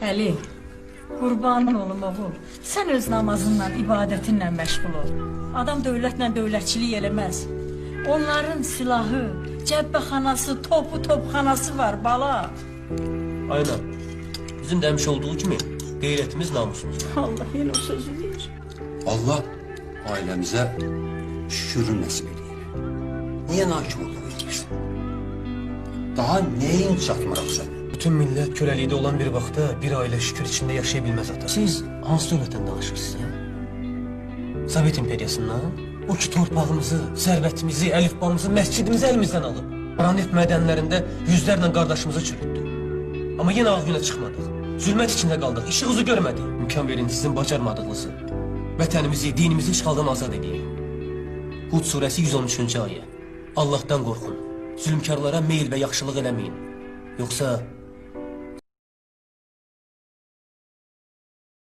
Əli, qurbanın olum oğul. Sən öz namazınla, ibadətinlə məşğul ol. Adam dövlətlə dövlətçilik eləməz. Onların silahı, cəbbəxanası, topu topxanası var bala. Aynen. Bizim de demiş olduğu gibi gayretimiz namusumuz. Allah yenə o sözü deyir. Allah ailemize şükür nasip ediyor. Niye nankörlük ediyorsun? Daha neyin çatmıyor sen? Bütün millet köleliğinde olan bir vakta bir aile şükür içinde yaşayabilmez ata. Siz hansı devletten danışırsınız? ha? Sovyet imperiyasından o ki torpağımızı, servetimizi, elifbamızı, mescidimizi elimizden alıp Branet medenlerinde yüzlerle kardeşimizi çürüttü. Ama yine ağ güne çıkmadık. Zulmet içinde kaldık, ışığınızı görmedik. İmkan verin sizin bacarmadığınızı. Vətənimizi, dinimizi işğaldan azad edeyim. Hud surəsi 113-cü ayə. Allahdan qorxun. Zülmkarlara meyil və yaxşılıq eləməyin. Yoxsa